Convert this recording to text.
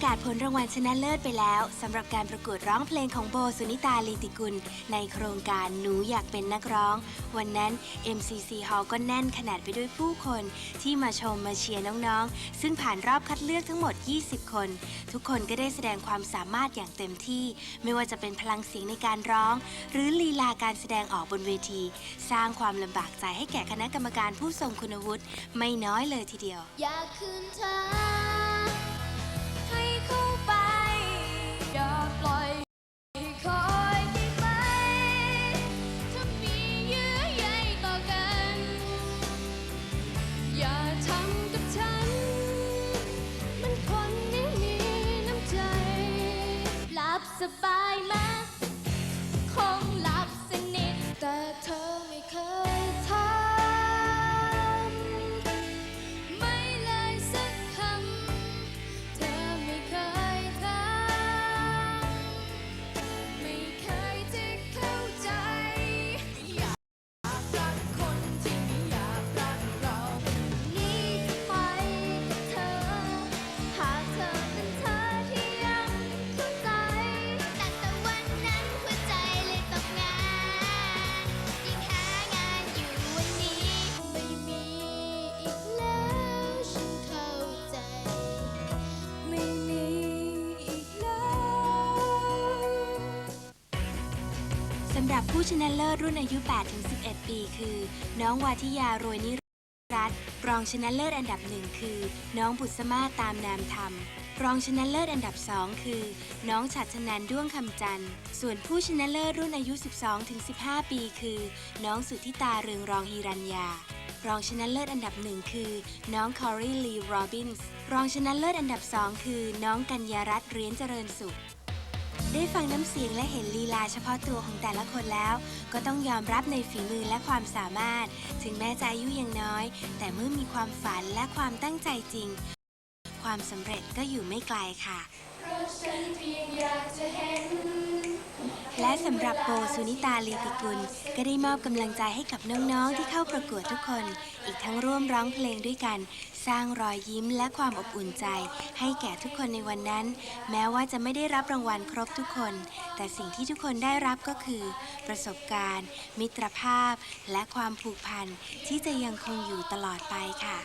ประกาศผลรางวัลชนะเลิศไปแล้วสำหรับการประกวดร้องเพลงของโบสุนิตาลีติกุล ในโครงการหนูอยากเป็นนักร้อง วันนั้น MCC Hall ก็แน่นขนาดไปด้วยผู้คน ที่มาชมมาเชียร์น้องๆ ซึ่งผ่านรอบคัดเลือกทั้งหมด 20 คน ทุกคนก็ได้แสดงความสามารถอย่างเต็มที่ ไม่ว่าจะเป็นพลังเสียงในการร้อง หรือลีลาการแสดงออกบนเวที สร้างความลำบากใจให้แก่คณะกรรมการผู้ทรงคุณวุฒิไม่น้อยเลยทีเดียวอยากคืนเธอำหรับผู้ชนะเลิศรุ่นอายุ 8-11 ปีคือ น้องวาทิยารวยนิรัตรองชนะเลิศอันดับหนึ่งคือ น้องบุษมาตามนามธรรม รองชนะเลิศอันดับสองคือ น้องฉัตรชนันด้วงคำจันทร์ส่วนผู้ชนะเลิศรุ่นอายุ 12-15 ปีคือ น้องสุทธิตาเรืองรองฮิรัญญารองชนะเลิศอันดับหนึ่งคือ น้องคอรีลีโรบินส์ รองชนะเลิศอันดับสองคือ น้องกัญญารัตน์เรียนเจริญสุข ได้ฟังน้ำเสียงและเห็นลีลาเฉพาะตัวของแต่ละคนแล้ว ก็ต้องยอมรับในฝีมือและความสามารถ ถึงแม้จะอายุยังน้อย แต่เมื่อมีความฝันและความตั้งใจจริง ความสำเร็จก็อยู่ไม่ไกลค่ะ เพราะฉันเพียงอยากจะเห็น และสำหรับโบสุนิตาลีติกุล ก็ได้มอบกำลังใจให้กับน้องๆ ที่เข้าประกวดทุกคน อีกทั้งร่วมร้องเพลงด้วยกัน สร้างรอยยิ้มและความอบอุ่นใจ ให้แก่ทุกคนในวันนั้น แม้ว่าจะไม่ได้รับรางวัลครบทุกคน แต่สิ่งที่ทุกคนได้รับก็คือ ประสบการณ์ มิตรภาพ และความผูกพันที่จะยังคงอยู่ตลอดไปค่ะ